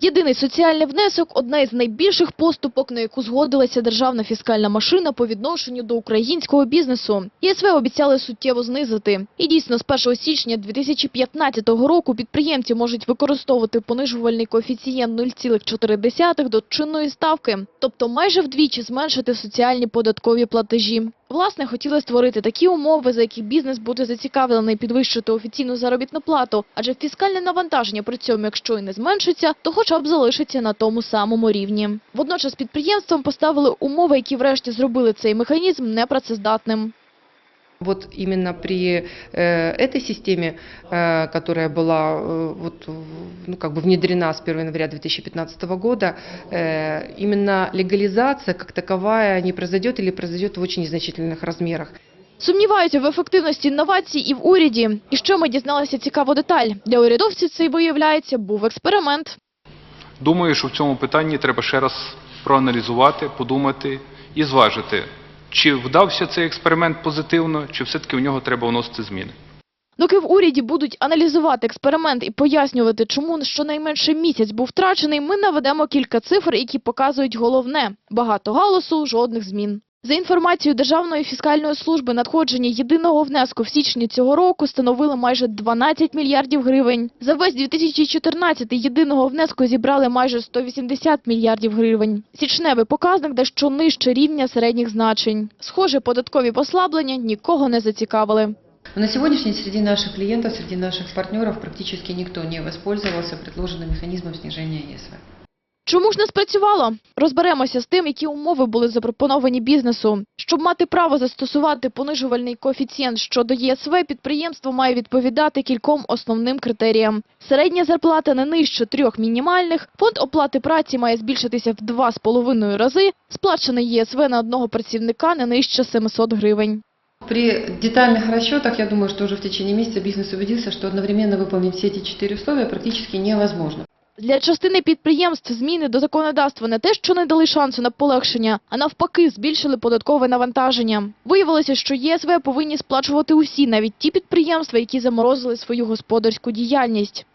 Єдиний соціальний внесок – одна із найбільших поступок, на яку згодилася державна фіскальна машина по відношенню до українського бізнесу. ЄСВ обіцяли суттєво знизити. І дійсно, з 1 січня 2015 року підприємці можуть використовувати понижувальний коефіцієнт 0,4 до чинної ставки, тобто майже вдвічі зменшити соціальні податкові платежі. Власне, хотіли створити такі умови, за яких бізнес буде зацікавлений підвищити офіційну заробітну плату, адже фіскальне навантаження при цьому, якщо і не зменшиться, то хоча б залишиться на тому самому рівні. Водночас підприємствам поставили умови, які врешті зробили цей механізм непрацездатним. Вот именно при э, этой системе, э, которая была э, вот, в- ну, как бы внедрена с 1 января 2015 года, э, именно легализация как таковая не произойдет или произойдет в очень незначительных размерах. Сумніваються в ефективності інновацій і в уряді. І ще ми дізналися цікаву деталь. Для урядовців цей, виявляється, був експеримент. Думаю, що в цьому питанні треба ще раз проаналізувати, подумати і зважити, чи вдався цей експеримент позитивно, чи все-таки в нього треба вносити зміни. Доки в уряді будуть аналізувати експеримент і пояснювати, чому щонайменше місяць був втрачений, ми наведемо кілька цифр, які показують головне – багато галасу, жодних змін. За інформацією Державної фіскальної служби, надходження єдиного внеску в січні цього року становили майже 12 мільярдів гривень. За весь 2014 єдиного внеску зібрали майже 180 мільярдів гривень. Січневий показник дещо нижче рівня середніх значень. Схоже, податкові послаблення нікого не зацікавили. На сегодняшний день среди наших клиентов, среди наших партнеров практически никто не воспользовался предложенным механизмом снижения ЕСВ. Чому ж не спрацювало? Розберемося з тим, які умови були запропоновані бізнесу. Щоб мати право застосувати понижувальний коефіцієнт щодо ЄСВ, підприємство має відповідати кільком основним критеріям. Середня зарплата не нижче трьох мінімальних, фонд оплати праці має збільшитися в два з половиною рази, сплачений ЄСВ на одного працівника не нижче 700 гривень. При детальных расчетах, я думаю, что уже в течение месяца бизнес убедился, что одновременно выполнить все эти четыре условия практически невозможно. Для частини підприємств зміни до законодавства не те, що не дали шансу на полегшення, а навпаки збільшили податкове навантаження. Виявилося, що ЄСВ повинні сплачувати усі, навіть ті підприємства, які заморозили свою господарську діяльність.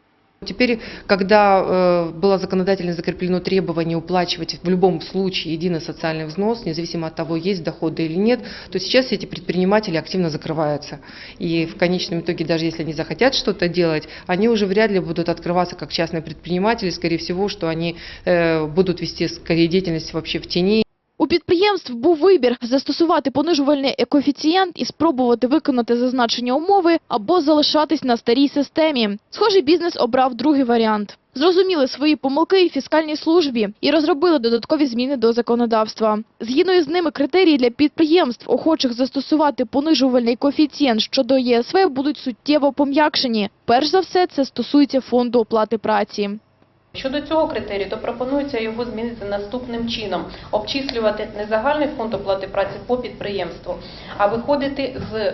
Теперь, когда э, было законодательно закреплено требование уплачивать в любом случае единый социальный взнос, независимо от того, есть доходы или нет, то сейчас эти предприниматели активно закрываются. И в конечном итоге, даже если они захотят что-то делать, они уже вряд ли будут открываться как частные предприниматели. Скорее всего, что они э, будут вести скорее деятельность вообще в тени. Підприємств був вибір – застосувати понижувальний коефіцієнт і спробувати виконати зазначені умови або залишатись на старій системі. Схожий бізнес обрав другий варіант. Зрозуміли свої помилки і фіскальній службі і розробили додаткові зміни до законодавства. Згідно із ними критерії для підприємств, охочих застосувати понижувальний коефіцієнт щодо ЄСВ, будуть суттєво пом'якшені. Перш за все, це стосується фонду оплати праці. Щодо цього критерію, то пропонується його змінити наступним чином: обчислювати не загальний фонд оплати праці по підприємству, а виходити з е,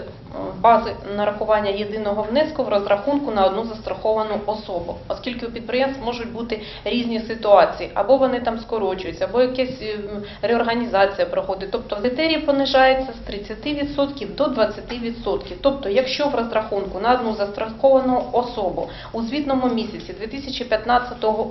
бази нарахування єдиного внеску в розрахунку на одну застраховану особу, оскільки у підприємств можуть бути різні ситуації, або вони там скорочуються, або якась е, реорганізація проходить. Тобто критерій понижається з 30% до 20%. Тобто, якщо в розрахунку на одну застраховану особу у звітному місяці 2015 року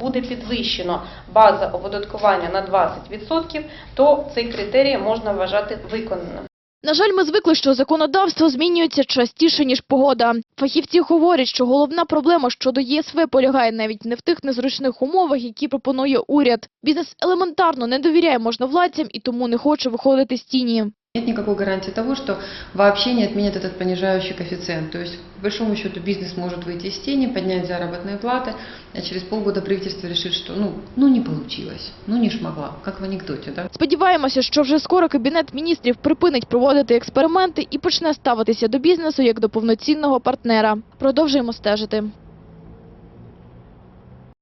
буде підвищено база оподаткування на 20%, то цей критерій можна вважати виконаним. На жаль, ми звикли, що законодавство змінюється частіше, ніж погода. Фахівці говорять, що головна проблема щодо ЄСВ полягає навіть не в тих незручних умовах, які пропонує уряд. Бізнес елементарно не довіряє можновладцям і тому не хоче виходити з тіні. Нет никакой гарантии того, что вообще не отменят этот понижающий коэффициент. То есть, по большому счету, бизнес может выйти из тени, поднять заработные платы, а через полгода правительство решит, что ну, ну не получилось, ну не шмогла, как в анекдоте, да? Сподіваємося, що вже скоро Кабінет міністрів припинить проводити експерименти і почне ставитися до бізнесу як до повноцінного партнера. Продовжуємо стежити.